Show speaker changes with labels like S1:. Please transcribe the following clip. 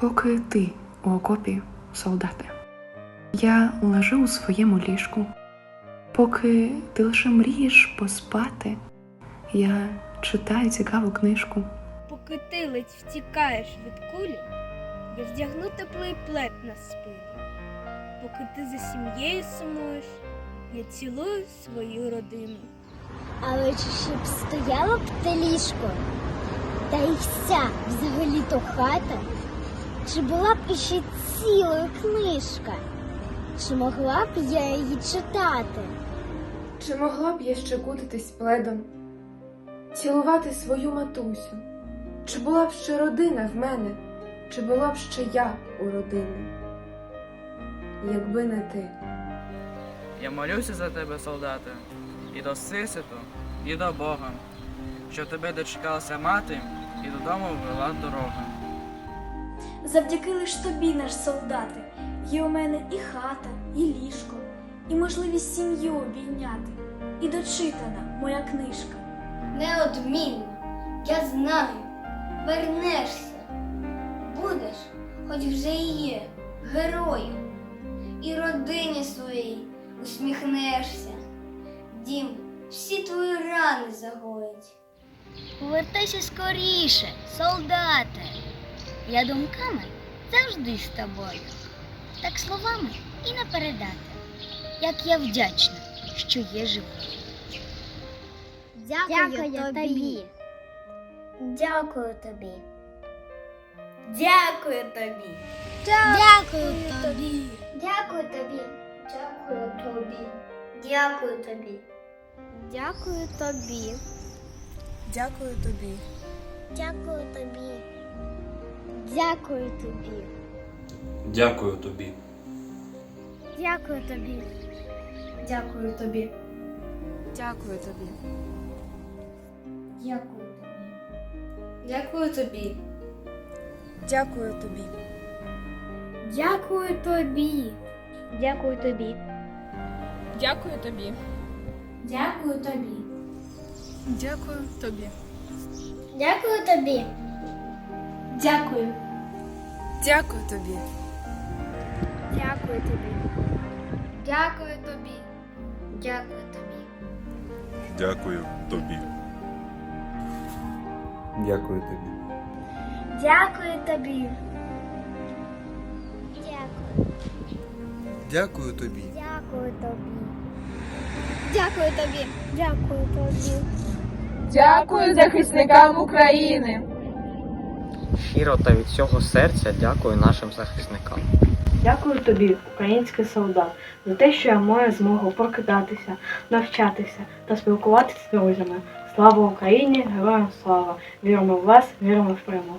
S1: Поки ти у окопі, солдате, я лежу у своєму ліжку. Поки ти лише мрієш поспати, я читаю цікаву книжку.
S2: Поки ти ледь втікаєш від кулі, я вдягну теплий плед на спину. Поки ти за сім'єю сумуєш, я цілую свою родину.
S3: Але чи ще б стояло б те ліжко? Та й вся взагалі-то хата? Чи була б іще цілою книжка? Чи могла б я її читати?
S4: Чи могла б я ще кутатись пледом, цілувати свою матусю? Чи була б ще родина в мене, чи була б ще я у родини? Якби не ти.
S5: Я молюся за тебе, солдате, і до Сиситу, і до Бога, щоб тебе дочекалася мати і додому ввела дорога.
S6: Завдяки лиш тобі, наш солдати, є у мене і хата, і ліжко, і можливість сім'ю обійняти, і дочитана моя книжка.
S7: Неодмінно, я знаю, вернешся, будеш, хоч вже і є, героєм, і родині своїй усміхнешся. Дім, всі твої рани загоїть.
S3: Повертайся скоріше, солдате. Я думками завжди з тобою. Так словами і не передати, як я вдячна, що є живою. Дякую, тобі. Дякую тобі.
S7: Дякую тобі.
S3: Дякую тобі. Дякую тобі. Дякую тобі.
S7: Дякую тобі.
S3: Дякую тобі.
S8: Дякую тобі.
S3: Дякую тобі. Дякую тобі.
S9: Дякую тобі.
S3: Дякую тобі.
S7: Дякую тобі.
S8: Дякую тобі.
S7: Дякую тобі.
S8: Дякую тобі.
S2: Дякую тобі.
S3: Дякую тобі.
S8: Дякую тобі.
S7: Дякую тобі.
S8: Дякую тобі.
S3: Дякую тобі.
S6: Дякую.
S8: Дякую тобі.
S3: Дякую тобі.
S7: Дякую тобі. Дякую тобі.
S10: Дякую тобі.
S9: Дякую тобі.
S3: Дякую тобі. Дякую.
S10: Дякую тобі.
S3: Дякую тобі. Дякую тобі. Дякую тобі.
S4: Дякую захисникам України!
S11: Щиро та від всього серця дякую нашим захисникам.
S12: Дякую тобі, український солдат, за те, що я маю змогу прокидатися, навчатися та спілкуватися з друзями. Слава Україні! Героям слава! Віримо в вас, віримо в перемогу!